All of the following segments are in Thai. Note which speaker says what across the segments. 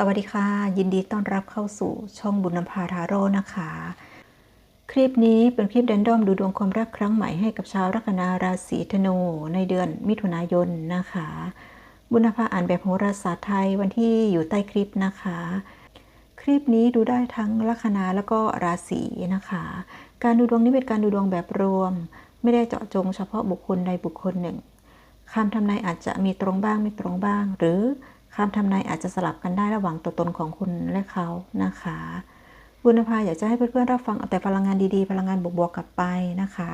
Speaker 1: สวัสดีค่ะ ยินดีต้อนรับเข้าสู่ช่องบุญนภาทาโร่นะคะ คลิปนี้เป็นคลิปแรนดอมดูดวงความรักครั้งใหม่ให้กับชาวลัคนาราศีธนูในเดือนมิถุนายนนะคะ บุญนภาอ่านแบบโหราศาสตร์ไทยวันที่อยู่ใต้คลิปนะคะ คลิปนี้ดูได้ทั้งลัคนาแล้วก็ราศีนะคะ การดูดวงนี้เป็นการดูดวงแบบรวม ไม่ได้เจาะจงเฉพาะบุคคลใดบุคคลหนึ่งคำทำนายอาจจะมีตรงบ้างไม่ตรงบ้างหรือ คำทำนายอาจจะสลับกันได้ระหว่างตัวตนของคุณและเขานะคะ บุญภาอยากจะให้เพื่อนๆรับฟังเอาแต่พลังงานดีๆ พลังงานบวกๆกลับไปนะคะ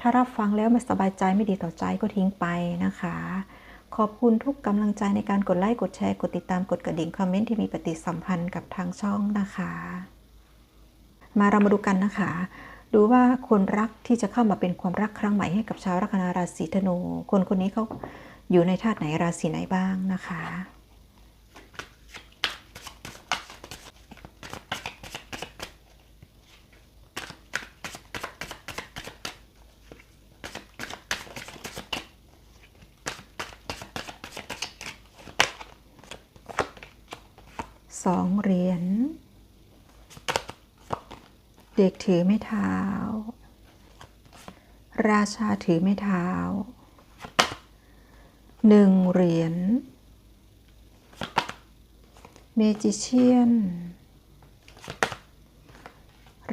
Speaker 1: ถ้ารับฟังแล้วไม่สบายใจไม่ดีต่อใจก็ทิ้งไปนะคะ ขอบคุณทุกกำลังใจในการกดไลค์กดแชร์กดติดตามกดกระดิ่งคอมเมนต์ที่มีปฏิสัมพันธ์กับทางช่องนะคะ มาเรามาดูกันนะคะ ดูว่าคนรักที่จะเข้ามาเป็นความรักครั้งใหม่ให้กับชาวลัคนาราศีธนู คนคนนี้เขาอยู่ในธาตุไหนราศีไหนบ้างนะคะ สองเหรียญ เด็กถือไม้เท้า ราชาถือไม้เท้าหนึ่งเหรียญเมจิเชียน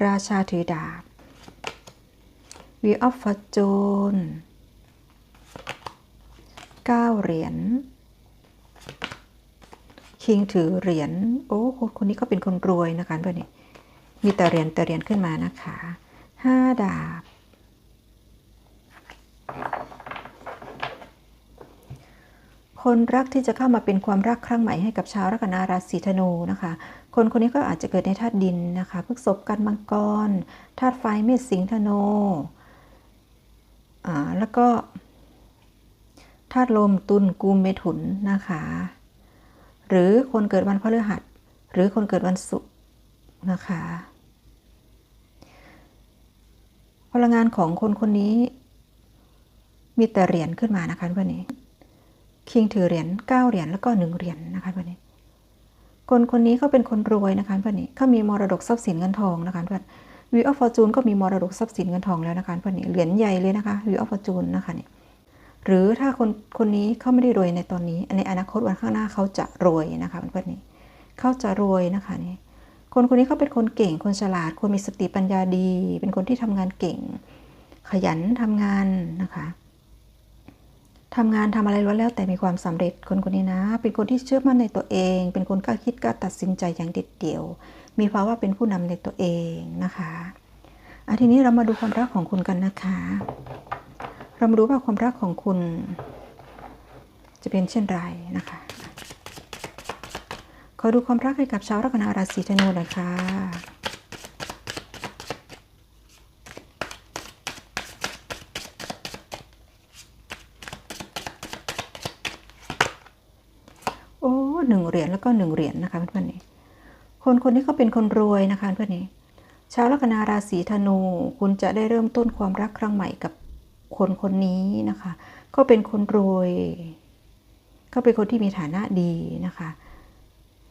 Speaker 1: ราชาถือดาบวีออฟฟอร์จูนเก้าเหรียญคิงถือเหรียญโอ้คนคนนี้ก็เป็นคนรวยนะคะเพื่อนนี่ มีแต่เหรียญแต่เหรียญขึ้นมานะคะห้าดาบ คนรักที่จะเข้ามาเป็นความรักครั้งใหม่ให้กับชาวลัคนาราศีธนูนะคะ คนคนนี้ก็อาจจะเกิดในธาตุดินนะคะพฤษภกันมังกรธาตุไฟเมษสิงห์ธนูอ่าแล้วก็ธาตุลมตุลกุมเมถุนนะคะ หรือคนเกิดวันพฤหัส หรือคนเกิดวันศุกร์นะคะ พ ลังงานของคนคนนี้ มีแต่เหรียญขึ้นมานะคะวันนี้ คิงถือเหรียญเก้าเหรียญแล้วก็หนึ่งเหรียญนะคะวันนี้ คนคนนี้เขาเป็นคนรวยนะคะวันนี้เขามีมรดกทรัพย์สินเงินทองนะคะเพื่อนวิวออฟฟอร์จูนก็มีมรดกทรัพย์สินเงินทองแล้วนะคะเพื่อนนี่เหรียญใหญ่เลยนะคะวิวออฟฟอร์จูนนะคะนี่หรือถ้าคนคนนี้เขาไม่ได้รวยในตอนนี้ในอนาคตวันข้างหน้าเขาจะรวยนะคะเพื่อนๆนี่เขาจะรวยนะคะนี่ คนคนนี้เขาเป็นคนเก่ง คนฉลาด คนมีสติปัญญาดี เป็นคนที่ทำงานเก่ง ขยันทำงานนะคะทำงานทำอะไรล้วนแล้วแต่มีความสำเร็จคนคนนี้นะ เป็นคนที่เชื่อมั่นในตัวเอง เป็นคนกล้าคิดกล้าตัดสินใจอย่างเด็ดเดี่ยว มีภาวะเป็นผู้นำในตัวเองนะคะอะทีนี้เรามาดูความรักของคุณกันนะคะ เรามาดูว่าความรักของคุณ จะเป็นเช่นไรนะคะ อดูความรักให้กับชาวลัคนาราศีธนูหน่อยค่ะโอ้หนึ่งเหรียญแล้วก็หนึ่งเหรียญนะคะเพื่อนๆนี่คนคนนี้เขาเป็นคนรวยนะคะเพื่อนนี่ชาวลัคนาราศีธนู คุณจะได้เริ่มต้นความรักครั้งใหม่กับคนคนนี้นะคะ ก็เป็นคนรวยเขาเป็นคนที่มีฐานะดีนะคะ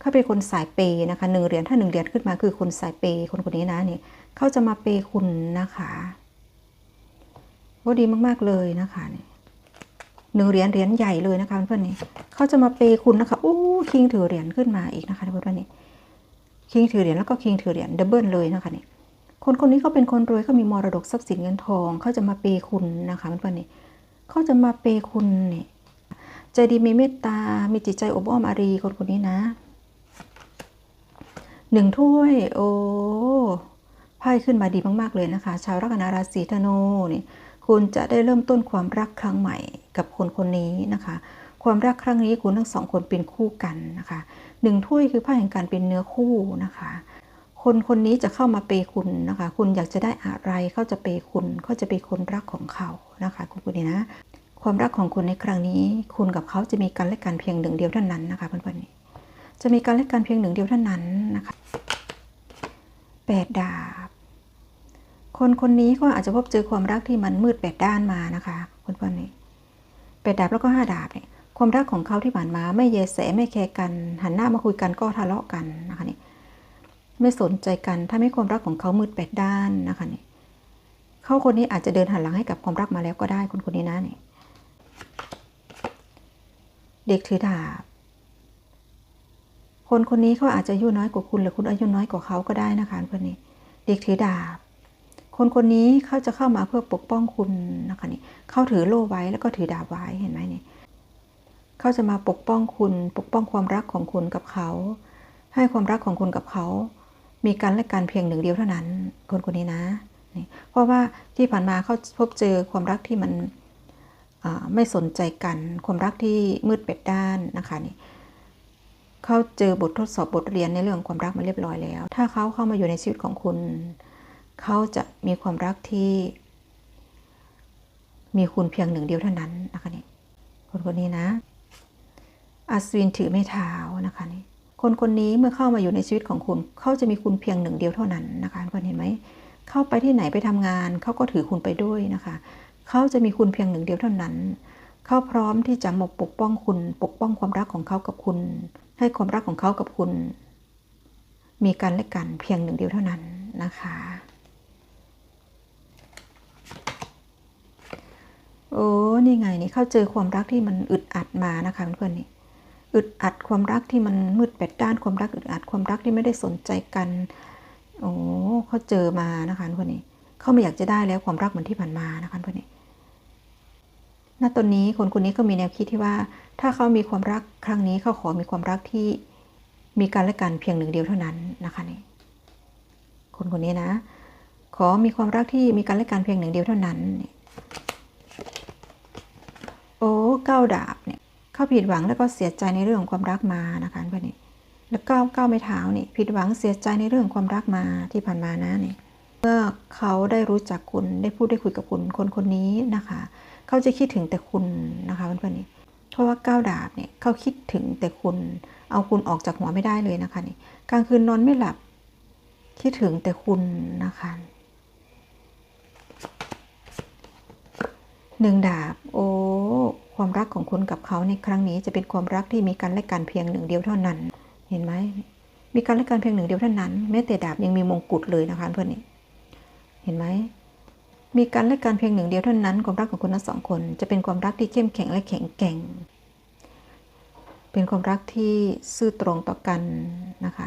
Speaker 1: เขาเป็นคนสายเปย์นะคะหนึ่งเหรียญถ้าหนึ่งเหรียญขึ้นมาคือคนสายเปย์คนคนนี้นะเนี่ยเขาจะมาเปย์คุณนะคะว่าดีมากๆเลยนะคะเนี่ยหนึ่งเหรียญเหรียญใหญ่เลยนะคะเพื่อนๆนี่เขาจะมาเปย์คุณนะคะอู้คิงถือเหรียญขึ้นมาอีกนะคะเพื่อนๆนี่คิงถือเหรียญแล้วก็คิงถือเหรียญดับเบิลเลยนะคะเนี่ยคนคนนี้เขาเป็นคนรวยเขามีมรดกทรัพย์สินเงินทองเขาจะมาเปย์คุณนะคะเพื่อนๆนี่เขาจะมาเปย์คุณเนี่ยใจดีมีเมตตา มีจิตใจอบอ้อมอารีคนคนนี้นะ หนึ่งถ้วย โอ้ไพ่ขึ้นมาดีมาก ๆ เลยนะคะ ชาวลัคนาราศีธนูนี่คุณจะได้เริ่มต้นความรักครั้งใหม่กับคนคนนี้นะคะ ความรักครั้งนี้คุณทั้งสองคนเป็นคู่กันนะคะหนึ่งถ้วยคือไพ่แห่งการเป็นเนื้อคู่นะคะ คนคนนี้จะเข้ามาเปย์คุณนะคะ คุณอยากจะได้อะไรเขาจะเปย์คุณเขาจะเป็นคนรักของเขานะคะ คุณคนนี้นะ ความรักของคุณในครั้งนี้ คุณกับเขาจะมีกันและกันเพียงหนึ่งเดียวเท่านั้นนะคะเพื่อนๆ จะมีกันและกันเพียงหนึ่งเดียวเท่านั้นนะคะแปดดาบ คนคนนี้ก็อาจจะพบเจอความรักที่มันมืดแปดด้านมานะคะเพื่อนนี่แปดดาบแล้วก็ห้าดาบเนี่ยความรักของเขาที่ผ่านมาไม่เยแสไม่แคร์กัน หันหน้ามาคุยกันก็ทะเลาะกันนะคะนี่ไม่สนใจกันถ้าไม่ความรักของเขามืดแปดด้านนะคะนี่เขาคนนี้อาจจะเดินหันหลังให้กับความรักมาแล้วก็ได้คนคนนี้นะนี่เด็กถือดาบ คนคนนี้เขาอาจจะอายุน้อยกว่าคุณ หรือคุณอายุน้อยกว่าเขาก็ได้นะคะคนนี้เด็กถือดาบ คนคนนี้เขาจะเข้ามาเพื่อปกป้องคุณนะคะนี่เขาถือโล่ไว้แล้วก็ถือดาบไว้เห็นไหมนี่เขาจะมาปกป้องคุณ ปกป้องความรักของคุณกับเขา ให้ความรักของคุณกับเขา มีกันและกันเพียงหนึ่งเดียวเท่านั้น คนคนนี้นะนี่เพราะว่าที่ผ่านมาเขาพบเจอความรักที่มันไม่สนใจกัน ความรักที่มืดเป็ดด้านนะคะนี่ เขาเจอบททดสอบบทเรียนในเรื่องความรักมาเรียบร้อยแล้ว ถ้าเขาเข้ามาอยู่ในชีวิตของคุณ เขาจะมีความรักที่ มีคุณเพียงหนึ่งเดียวเท่านั้นนะคะนี่คนคนนี้นะอัศวินถือไม้เท้านะคะนี่คนคนนี้เมื่อเข้ามาอยู่ในชีวิตของคุณเขาจะมีคุณเพียงหนึ่งเดียวเท่านั้นนะคะคนเห็นไหมเข้าไปที่ไหนไปทำงานเขาก็ถือคุณไปด้วยนะคะเขาจะมีคุณเพียงหนึ่งเดียวเท่านั้น เขาพร้อมที่จะมาปกป้องคุณ ปกป้องความรักของเขากับคุณ ให้ความรักของเขากับคุณ มีกันและกันเพียงหนึ่งเดียวเท่านั้นนะคะ โอ้นี่ไงนี่เข้าเจอความรักที่มันอึดอัดมานะคะเพื่อนๆนี่อึดอัดความรักที่มันมืดแปดด้านความรักอึดอัดความรักที่ไม่ได้สนใจกันโอ้เขาเจอมานะคะเพื่อนนี่เขาไม่อยากจะได้แล้วความรักเหมือนที่ผ่านมานะคะเพื่อนนี่ ณตอนนี้คนคนนี้ก็มีแนวคิดที่ว่า ถ้าเขามีความรักครั้งนี้เขาขอมีความรักที่มีกันและกันเพียงหนึ่งเดียวเท่านั้นนะคะนี่คนคนนี้นะ ขอมีความรักที่มีกันและกันเพียงหนึ่งเดียวเท่านั้นโอ้เก้าดาบเนี่ยเขาผิดหวังแล้วก็เสียใจในเรื่องของความรักมานะคะเพื่อนนี่แล้วก้าวก้าวไม่เท้านี่ผิดหวังเสียใจในเรื่องความรักมาที่ผ่านมานะนี่เมื่อเขาได้รู้จักคุณได้พูดได้คุยกับคุณคนคนนี้นะคะ เขาจะคิดถึงแต่คุณนะคะเพื่อนๆนี่เพราะว่าก้าวดาบเนี่ยเขาคิดถึงแต่คุณ เอาคุณออกจากหัวไม่ได้เลยนะคะนี่กลางคืนนอนไม่หลับ คิดถึงแต่คุณนะคะหนึ่งดาบ โอ้ความรักของคุณกับเขาในครั้งนี้จะเป็นความรักที่มีกันและกันเพียงหนึ่งเดียวเท่านั้น เห็นไหมมีกันและกันเพียงหนึ่งเดียวเท่านั้นแม้แต่ดาบยังมีมงกุฎเลยนะคะเพื่อนนี่เห็นไหม มีกันและกันเพียงหนึ่งเดียวเท่านั้น ความรักของคุณทั้งสองคน จะเป็นความรักที่เข้มแข็งและแข็งแกร่ง เป็นความรักที่ซื่อตรงต่อกันนะคะ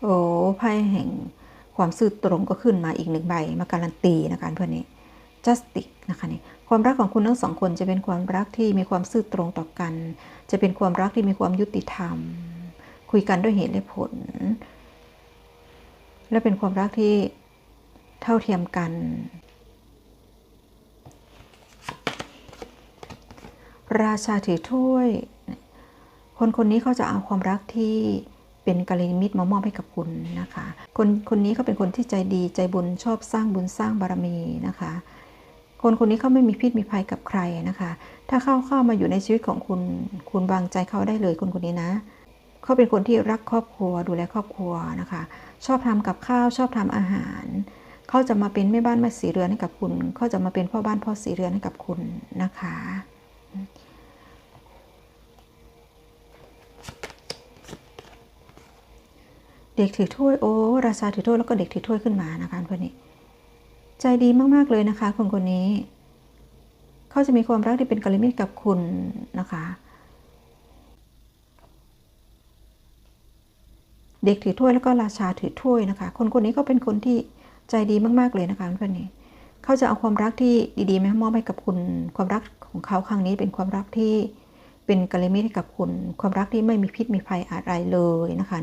Speaker 1: โอ้ไพ่แห่งความซื่อตรงก็ขึ้นมาอีกหนึ่งใบมาการันตีนะคะเพื่อนนี่ justice นะคะนี่ความรักของคุณทั้งสองคนจะเป็นความรักที่มีความซื่อตรงต่อกัน จะเป็นความรักที่มีความยุติธรรม คุยกันด้วยเหตุและผล และเป็นความรักที่เท่าเทียมกัน ราชาถือถ้วย คนคนนี้เขาจะเอาความรักที่เป็นกาลยาณมิตรมามอบให้กับคุณนะคะ คนคนนี้เขาเป็นคนที่ใจดีใจบุญชอบสร้างบุญสร้างบารมีนะคะ คนคนนี้เขาไม่มีพิษมีภัยกับใครนะคะ ถ้าเข้าเข้ามาอยู่ในชีวิตของคุณ คุณวางใจเขาได้เลยคนคนนี้นะ เขาเป็นคนที่รักครอบครัว ดูแลครอบครัวนะคะ ชอบทำกับข้าวชอบทำอาหาร เขาจะมาเป็นแม่บ้านแม่สีเรือนให้กับคุณ เขาจะมาเป็นพ่อบ้านพ่อสีเรือนให้กับคุณนะคะ เด็กถือถ้วยโอ้ราชาถือถ้วยแล้วก็เด็กถือถ้วยขึ้นมานะคะเพื่อนนี่ใจดีมากๆเลยนะคะคนคนนี้ เขาจะมีความรักที่เป็นกัลยาณมิตรกับคุณนะคะ เด็กถือถ้วยแล้วก็ราชาถือถ้วยนะคะ คนคนนี้ก็เป็นคนที่ใจดีมากๆเลยนะคะเพื่อนนี่เขาจะเอาความรักที่ดีๆมามอบให้กับคุณความรักของเขาครั้งนี้เป็นความรักที่เป็นกัลยาณมิตรให้กับคุณ ความรักที่ไม่มีพิษมีภัยอะไรเลยนะคะ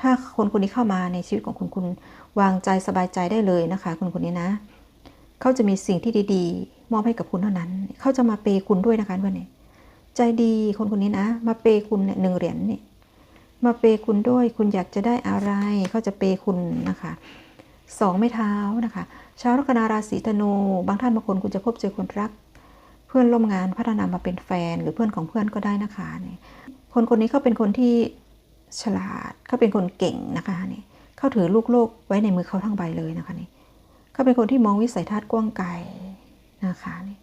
Speaker 1: ถ้าคนคนนี้เข้ามาในชีวิตของคุณคุณวางใจสบายใจได้เลยนะคะ คนคนนี้นะเขาจะมีสิ่งที่ดีๆ มอบให้กับคุณเท่านั้น เขาจะมาเปย์คุณด้วยนะคะเพื่อนเนี่ยใจดีคนคนนี้นะ มาเปย์คุณเนี่ยหนึ่งเหรียญเนี่ย มาเปย์คุณด้วยคุณอยากจะได้อะไร เขาจะเปย์คุณนะคะสองไม่เท้านะคะชาวลัคนาราศีธนูบางท่านบางคนคุณจะพบเจอคนรัก เพื่อนร่วมงานพัฒนามาเป็นแฟนหรือเพื่อนของเพื่อนก็ได้นะคะนี่คนคนนี้เขาเป็นคนที่ฉลาดเขาเป็นคนเก่งนะคะนี่เขาถือลูกโลกไว้ในมือเขาทั้งใบเลยนะคะนี่เขาเป็นคนที่มองวิสัยทัศน์กว้างไกลนะคะนี่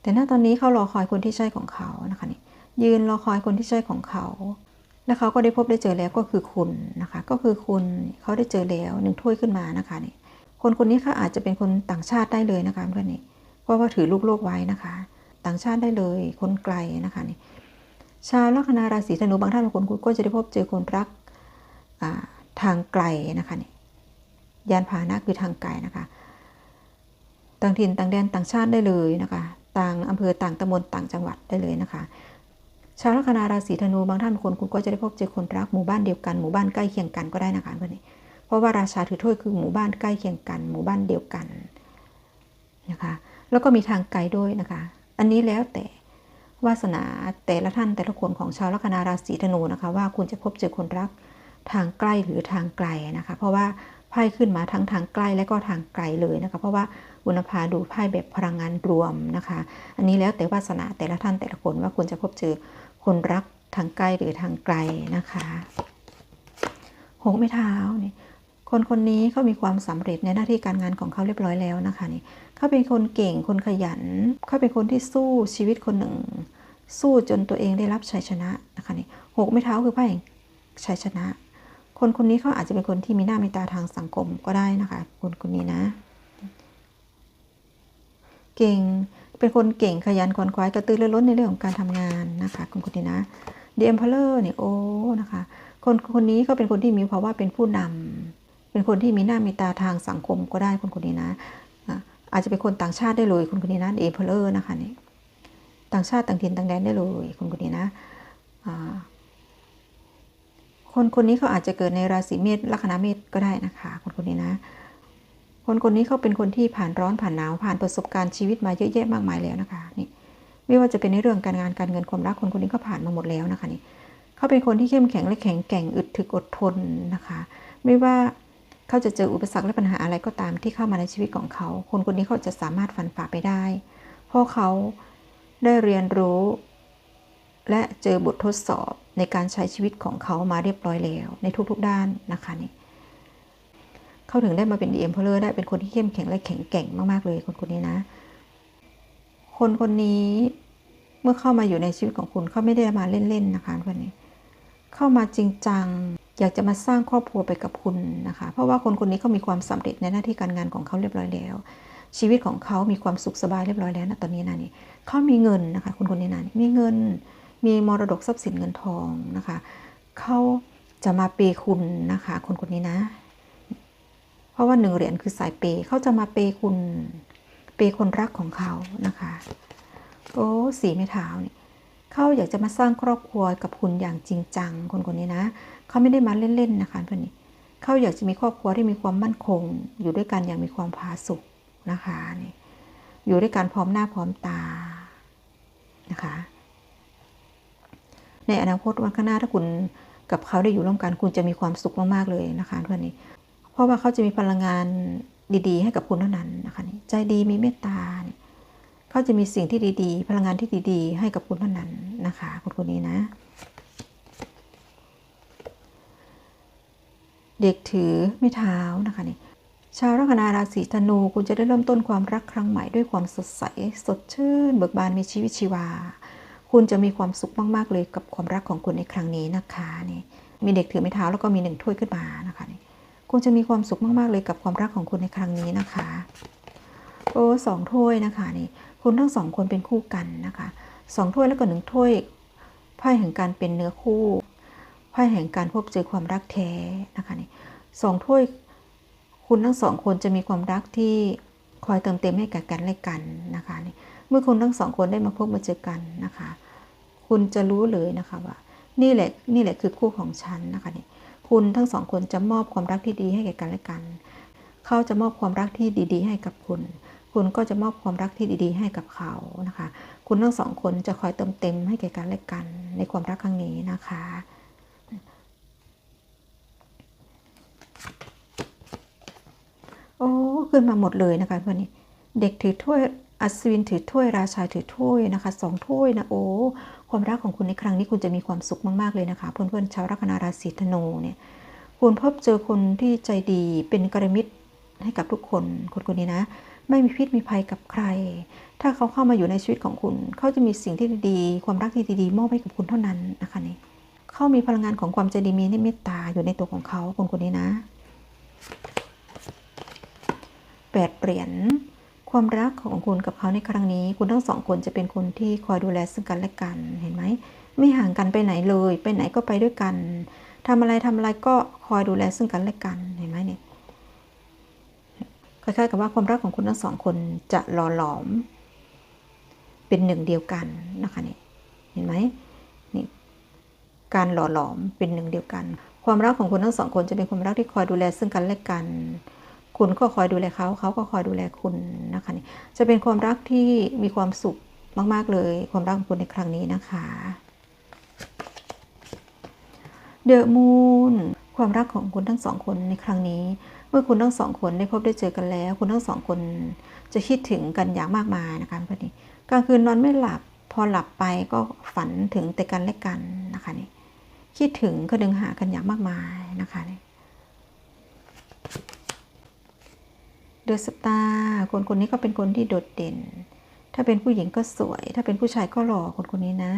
Speaker 1: แต่ณตอนนี้เขารอคอยคนที่ใช่ของเขานะคะนี่ ยืนรอคอยคนที่ช่วยของเขา แล้วเขาก็ได้พบได้เจอแล้วก็คือคุณนะคะ ก็คือคุณเขาได้เจอแล้วหนึ่งถ้วยขึ้นมานะคะนี่คนคนนี้เขาอาจจะเป็นคนต่างชาติได้เลยนะคะเพื่อนนี่เพราะว่าถือลูกโลกไว้นะคะ ต่างชาติได้เลย คนไกลนะคะนี่ชาวลัคนาราศีธนูบางท่านบางคนคุณก็จะได้พบเจอคนรักทางไกลนะคะนี่ยานพาหนะคือทางไกลนะคะ ต่างถิ่นต่างแดนต่างชาติได้เลยนะคะ ต่างอำเภอต่างตำบลต่างจังหวัดได้เลยนะคะ ชาวลัคนาราศีธนูบางท่านบางคนคุณก็จะได้พบเจอคนรักหมู่บ้านเดียวกันหมู่บ้านใกล้เคียงกันก็ได้นะคะเพื่อนนี่เพราะว่าราชาถือถ้วยคือหมู่บ้านใกล้เคียงกัน หมู่บ้านเดียวกันนะคะแล้วก็มีทางไกลด้วยนะคะ อันนี้แล้วแต่วาสนาแต่ละท่านแต่ละคนของชาวลัคนาราศีธนูนะคะ ว่าคุณจะพบเจอคนรักทางใกล้หรือทางไกลนะคะ เพราะว่าไพ่ขึ้นมาทั้งทางใกล้และก็ทางไกลเลยนะคะ เพราะว่าอุณภาดูไพ่แบบพลังงานรวมนะคะ อันนี้แล้วแต่วาสนาแต่ละท่านแต่ละคนว่าคุณจะพบเจอ คนรักทางใกล้หรือทางไกลนะคะหกไม้เท้านี่คนคนนี้เขามีความสำเร็จในหน้าที่การงานของเขาเรียบร้อยแล้วนะคะนี่เขาเป็นคนเก่งคนขยัน เขาเป็นคนที่สู้ชีวิตคนหนึ่ง สู้จนตัวเองได้รับชัยชนะนะคะนี่หกไม้เท้าคือไพ่ชัยชนะ คนคนนี้เขาอาจจะเป็นคนที่มีหน้ามีตาทางสังคมก็ได้นะคะ คนคนนี้นะ เก่ง เป็นคนเก่งขยันขวนขวายกระตือรือร้นในเรื่องของการทำงานนะคะคนคนนี้นะ The Emperor เนี่ยโอ้นะคะ คนคนนี้ก็เป็นคนที่มีภาวะเป็นผู้นำเป็นคนที่มีหน้ามีตาทางสังคมก็ได้คนคนนี้นะอาจจะเป็นคนต่างชาติได้เลยคนคนนี้นะ The Emperor นะคะนี่ต่างชาติต่างถิ่นต่างแดนได้เลยคนคนนี้นะคนคนนี้เขาอาจจะเกิดในราศีเมษลัคนาเมษก็ได้นะคะ คนคนนี้นะ คนคนนี้เขาเป็นคนที่ผ่านร้อนผ่านหนาวผ่านประสบการณ์ชีวิตมาเยอะแยะมากมายแล้วนะคะนี่ไม่ว่าจะเป็นในเรื่องการงานการเงินความรักคนคนนี้ก็ผ่านมาหมดแล้วนะคะนี่เขาเป็นคนที่เข้มแข็งและแข็งแกร่งอึดถึกอดทนนะคะ ไม่ว่าเขาจะเจออุปสรรคและปัญหาอะไรก็ตามที่เข้ามาในชีวิตของเขา คนคนนี้เขาจะสามารถฟันฝ่าไปได้ เพราะเขาได้เรียนรู้ และเจอบททดสอบในการใช้ชีวิตของเขามาเรียบร้อยแล้ว ในทุกๆด้านนะคะนี่ เขาถึงได้มาเป็นดีเอ็มเพลเลอร์ได้เป็นคนที่เข้มแข็งและแข็งแกร่งมากๆเลยคนคนนี้นะ คนคนนี้เมื่อเข้ามาอยู่ในชีวิตของคุณเขาไม่ได้มาเล่นๆนะคะคนนี้ เข้ามาจริงจังอยากจะมาสร้างครอบครัวไปกับคุณนะคะ เพราะว่าคนคนนี้เขามีความสำเร็จในหน้าที่การงานของเขาเรียบร้อยแล้ว ชีวิตของเขามีความสุขสบายเรียบร้อยแล้วนะตอนนี้นะนี่เขามีเงินนะคะคนคนนี้นะมีเงิน มีมรดกทรัพย์สินเงินทองนะคะเขาจะมาเปคุณนะคะ คนคนนี้นะ ราะว่าหนึ่งเหรียญคือสายเปเขาจะมาเปคุณ เปคนรักของเขานะคะ โอ้สีไม่เท้าเนี่ยเขาอยากจะมาสร้างครอบครัวกับคุณอย่างจริงจังคนคนนี้นะเขาไม่ได้มาเล่นๆนะคะเพื่อนนี่เขาอยากจะมีครอบครัวที่มีความมั่นคง อยู่ด้วยกันอย่างมีความผาสุกนะคะนี่อยู่ด้วยกันพร้อมหน้าพร้อมตานะคะ ในอนาคตวันข้างหน้าถ้าคุณกับเขาได้อยู่ร่วมกันคุณจะมีความสุขมากๆเลยนะคะเพื่อนนี้ เพราะว่าเขาจะมีพลังงานดีๆ ให้กับคุณเท่านั้นนะคะนี่ใจดีมีเมตตาเนี่ยเขาจะมีสิ่งที่ดีๆ พลังงานที่ดีๆ ให้กับคุณเท่านั้นนะคะคนคนนี้นะ เด็กถือไม่เท้านะคะนี่ชาวลัคนาราศีธนูคุณจะได้เริ่มต้นความรักครั้งใหม่ด้วยความสดใส สดชื่น เบิกบานมีชีวิตชีวา คุณจะมีความสุขมาก ๆ เลยกับความรักของคุณในครั้งนี้นะคะนี่มีเด็กถือไม้เท้าแล้วก็มีหนึ่งถ้วยขึ้นมานะคะนี่ คุณจะมีความสุขมาก ๆ เลยกับความรักของคุณในครั้งนี้นะคะ โอ้สองถ้วยนะคะนี่คุณทั้งสองคนเป็นคู่กันนะคะสองถ้วยแล้วก็หนึ่งถ้วยไพ่แห่งการเป็นเนื้อคู่ไพ่แห่งการพบเจอความรักแท้นะคะนี่สองถ้วยคุณทั้งสองคนจะมีความรักที่คอยเติมเต็มให้แกับกันและกันนะคะนี่เมื่อคุณทั้งสองคนได้มาพบมาเจอกันนะคะ คุณจะรู้เลยนะคะว่า นี่แหละนี่แหละคือคู่ของฉันนะคะนี่ คุณทั้งสองคนจะมอบความรักที่ดีให้แก่กันและกัน เขาจะมอบความรักที่ดี ๆ ให้กับคุณ คุณก็จะมอบความรักที่ดี ๆ ให้กับเขานะคะ คุณทั้งสองคนจะคอยเติมเต็มให้แก่กันและกัน ในความรักครั้งนี้นะคะโอ้ขึ้นมาหมดเลยนะคะเพื่อนนี่เด็กถือถ้วย อัศวินถือถ้วยราชาถือถ้วยนะคะสองถ้วยนะโอ้ความรักของคุณในครั้งนี้คุณจะมีความสุขมากๆเลยนะคะ เพื่อนๆชาวลัคนาราศีธนูเนี่ยคุณพบเจอคนที่ใจดีเป็นกระมิตรให้กับทุกคนคนคนนี้นะ ไม่มีพิษมีภัยกับใคร ถ้าเขาเข้ามาอยู่ในชีวิตของคุณเขาจะมีสิ่งที่ดีๆความรักที่ดีๆมอบให้กับคุณเท่านั้นนะคะนี่เขามีพลังงานของความใจดีมีเมตตาอยู่ในตัวของเขาคนคนนี้นะแปดเหรียญ ความรักของคุณกับเขาในครั้งนี้ คุณทั้งสองคนจะเป็นคนที่คอยดูแลซึ่งกันและกันเห็นไหมไม่ห่างกันไปไหนเลย ไปไหนก็ไปด้วยกันทำอะไรทำอะไรก็คอยดูแลซึ่งกันและกันเห็นไหมเนี่ยคล้ายๆกับว่าความรักของคุณทั้งสองคนจะหล่อหลอม เป็นหนึ่งเดียวกันนะคะนี่เห็นไหมนี่การหล่อหลอมเป็นหนึ่งเดียวกัน ความรักของคุณทั้งสองคนจะเป็นความรักที่คอยดูแลซึ่งกันและกัน คุณก็คอยดูแลเขา เขาก็คอยดูแลคุณนะคะนี่จะเป็นความรักที่มีความสุขมากๆเลย ความรักของคุณในครั้งนี้นะคะเดอะมูนความรักของคุณทั้งสองคนในครั้งนี้ เมื่อคุณทั้งสองคนได้พบได้เจอกันแล้ว คุณทั้งสองคนจะคิดถึงกันอย่างมากมายนะคะพอดีกลางคืนนอนไม่หลับ พอหลับไปก็ฝันถึงแต่กันและกันนะคะนี่คิดถึงก็ดึงหากันอย่างมากมายนะคะนี่ เดอะสตาร์คนคนนี้ก็เป็นคนที่โดดเด่น ถ้าเป็นผู้หญิงก็สวย ถ้าเป็นผู้ชายก็หล่อคนคนนี้นะ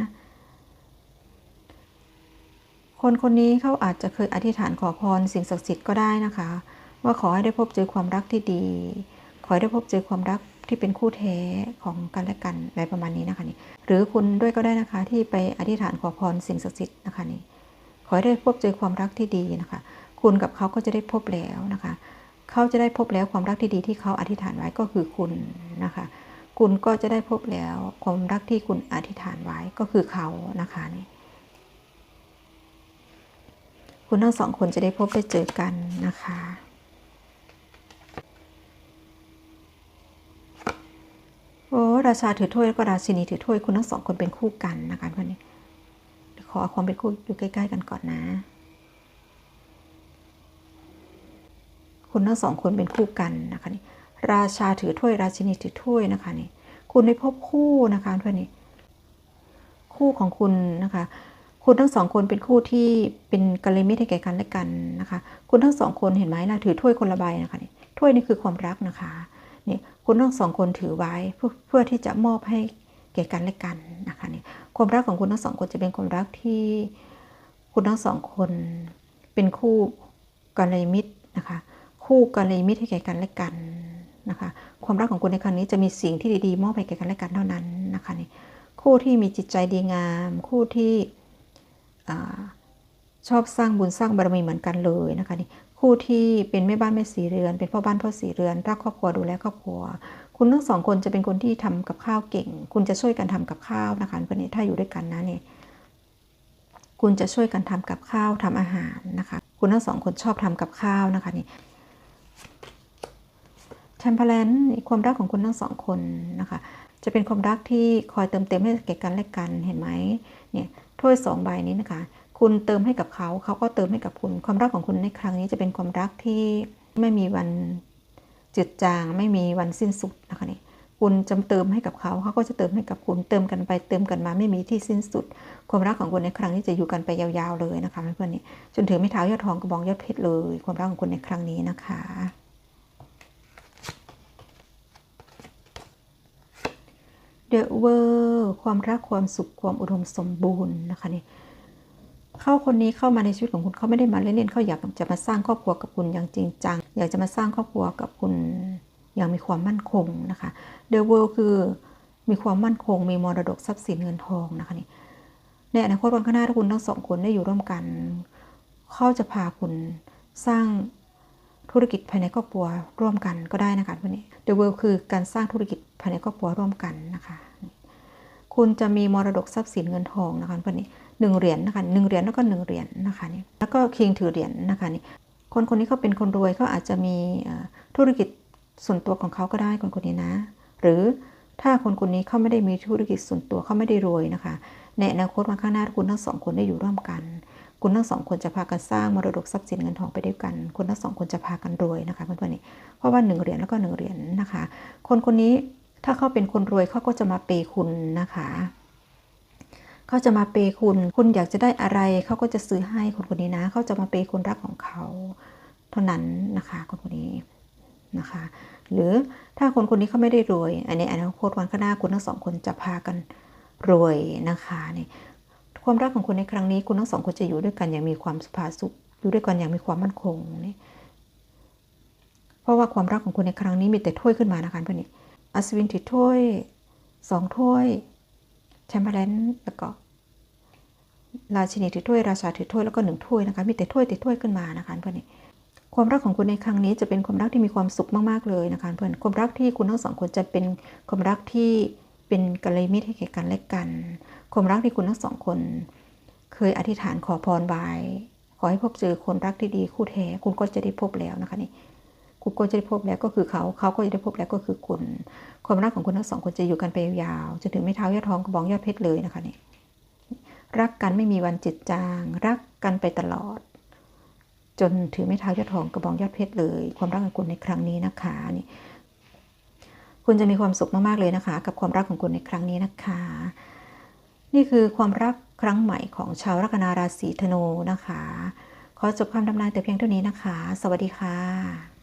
Speaker 1: คนคนนี้เขาอาจจะเคยอธิษฐานขอพรสิ่งศักดิ์สิทธิ์ก็ได้นะคะ ว่าขอให้ได้พบเจอความรักที่ดี ขอให้ได้พบเจอความรักที่เป็นคู่แท้ของกันและกันอะไรประมาณนี้นะคะนี่หรือคุณด้วยก็ได้นะคะที่ไปอธิษฐานขอพรสิ่งศักดิ์สิทธิ์นะคะนี่ขอให้ได้พบเจอความรักที่ดีนะคะ คุณกับเขาก็จะได้พบแล้วนะคะ เขาจะได้พบแล้วความรักที่ดีที่เขาอธิษฐานไว้ก็คือคุณนะคะ คุณก็จะได้พบแล้วความรักที่คุณอธิษฐานไว้ก็คือเขานะคะนี่คุณทั้งสองคนจะได้พบได้เจอกันนะคะ โอ้ราชาถือถ้วยแล้วก็ราชินีถือถ้วยคุณทั้งสองคนเป็นคู่กันนะคะวันนี้ขอความเป็นคู่อยู่ใกล้ ๆ กันก่อนนะ คุณทั้งสองคนเป็นคู่กันนะคะนี่ราชาถือถ้วยราชินีถือถ้วยนะคะนี่คุณได้พบคู่นะคะเพื่อนนี่คู่ของคุณนะคะ คุณทั้งสองคนเป็นคู่ที่เป็นกัลยาณมิตรให้แก่กันและกันนะคะ คุณทั้งสองคนเห็นไหมล่ะถือถ้วยคนละใบนะคะนี่ถ้วยนี่คือความรักนะคะนี่คุณทั้งสองคนถือไว้เพื่อเพื่อที่จะมอบให้แก่กันและกันนะคะนี่ความรักของคุณทั้งสองคนจะเป็นความรักที่คุณทั้งสองคนเป็นคู่กัลยาณมิตรนะคะ คู่กัลยมิตรให้แก่กันและกันนะคะความรักของคุณในครั้งนี้จะมีสิ่งที่ดีๆ มอบให้แก่กันและกันเท่านั้นนะคะนี่คู่ที่มีจิตใจดีงาม คู่ที่ชอบสร้างบุญสร้างบารมีเหมือนกันเลยนะคะนี่คู่ที่เป็นแม่บ้านแม่สีเรือน เป็นพ่อบ้านพ่อสีเรือนรักครอบครัวดูแลครอบครัว คุณทั้งสองคนจะเป็นคนที่ทำกับข้าวเก่ง คุณจะช่วยกันทำกับข้าวนะคะเพื่อนนี่ถ้าอยู่ด้วยกันนะนี่คุณจะช่วยกันทำกับข้าวทำอาหารนะคะ คุณทั้งสองคนชอบทำกับข้าวนะคะนี่ แชมเปญนความรักของคุณทั้งสองคนนะคะ จะเป็นความรักที่คอยเติมเต็มให้แก่กันและกันเห็นไหมเนี่ยถ้วยสองใบนี้นะคะ คุณเติมให้กับเขาเขาก็เติมให้กับคุณ ความรักของคุณในครั้งนี้จะเป็นความรักที่ไม่มีวันจืดจาง ไม่มีวันสิ้นสุดนะคะนี่คุณจะเติมให้กับเขาเขาก็จะเติมให้กับคุณเติมกันไปเติมกันมาไม่มีที่สิ้นสุด ความรักของคุณในครั้งนี้จะอยู่กันไปยาวๆเลยนะคะเพื่อนๆนี่จนถึงไม่เท้ายอดทองกระบองยอดเพชรเลย ความรักของคุณในครั้งนี้นะคะ เดอะเวอร์ความรักความสุขความอุดมสมบูรณ์นะคะนี่เข้าคนนี้เข้ามาในชีวิตของคุณเขาไม่ได้มาเล่นๆเขาอยากจะมาสร้างครอบครัวกับคุณอย่างจริงจัง อยากจะมาสร้างครอบครัวกับคุณอย่างมีความมั่นคงนะคะเดอะเวิลคือมีความมั่นคง มีมรดกทรัพย์สินเงินทองนะคะนี่ในอนาคตวันข้างหน้าถ้าคุณทั้งสองคนได้อยู่ร่วมกันเขาจะพาคุณสร้างธุรกิจภายในครอบครัวร่วมกันก็ได้นะคะวันนี้ The World คือการสร้างธุรกิจ ภายในครอบครัวร่วมกันนะคะคุณจะมีมรดกทรัพย์สินเงินทองนะคะวันนี้หนึ่งเหรียญนะคะหนึ่งเหรียญแล้วก็หนึ่งเหรียญนะคะนี่แล้วก็คิงถือเหรียญนะคะนี่คนคนนี้เขาเป็นคนรวยเขาอาจจะมีธุรกิจส่วนตัวของเขาก็ได้คนคนนี้นะ หรือถ้าคนคนนี้เขาไม่ได้มีธุรกิจส่วนตัวเขาไม่ได้รวยนะคะในอนาคตวันข้างหน้าคุณทั้งสองคนได้อยู่ร่วมกัน คุณทั้งสองคนจะพากันสร้างมรดกทรัพย์สินเงินทองไปด้วยกัน คุณทั้งสองคนจะพากันรวยนะคะเพื่อนๆนี่เพราะว่าหนึ่งเหรียญแล้วก็หนึ่งเหรียญนะคะ คนคนนี้ ถ้าเขาเป็นคนรวยเขาก็จะมาเปย์คุณนะคะเขาจะมาเปย์คุณ คุณอยากจะได้อะไรเขาก็จะซื้อให้คนคนนี้นะเขาจะมาเปย์คนรักของเขาเท่านั้นนะคะคนคนนี้นะคะ หรือถ้าคนคนนี้เขาไม่ได้รวย อันนี้อนาคตวันข้างหน้าคุณทั้งสองคนจะพากันรวยนะคะนี่ความรักของคุณในครั้งนี้คุณทั้งสองคนจะอยู่ด้วยกันอย่างมีความสุภาสุขอยู่ด้วยกันอย่างมีความมั่นคงนี่เพราะว่าความรักของคุณในครั้งนี้มีแต่ถ้วยขึ้นมานะคะเพื่อนนี่ อัศวินถือถ้วยสองถ้วยแชมเบอร์เลนแล้วก็ราชินีถือถ้วยราชาถือถ้วยแล้วก็หนึ่งถ้วยนะคะมีแต่ถ้วยแติดถ้วยขึ้นมานะคะเพื่อนนี่ความรักของคุณในครั้งนี้จะเป็นความรักที่มีความสุขมากๆเลยนะคะเพื่อนความรักที่คุณทั้งสองคนจะเป็นความรักที่เป็นกัลยาณมิตรให้แก่กันและกัน ความรักที่คุณทั้งสองคน เคยอธิษฐานขอพรบายขอให้พบเจอคนรักที่ดีคู่แท้คุณก็จะได้พบแล้วนะคะนี่ คุณก็จะได้พบแล้วก็คือเขา เขาก็จะได้พบแล้วก็คือคุณ ความรักของคุณทั้งสองคนจะอยู่กันไปยาวจนถึงไม่เท้ายอดทองกระบองยอดเพชรเลยนะคะนี่รักกันไม่มีวันจิตจาง รักกันไปตลอด จนถือไม่เท้ายอดทองกระบองยอดเพชรเลย ความรักของคุณในครั้งนี้นะคะนี่คุณจะมีความสุขมากๆเลยนะคะ กับความรักของคุณในครั้งนี้นะคะ นี่คือความรักครั้งใหม่ของชาวลัคนาราศีธนูนะคะ ขอจบความดำนานแต่เพียงเท่านี้นะคะ สวัสดีค่ะ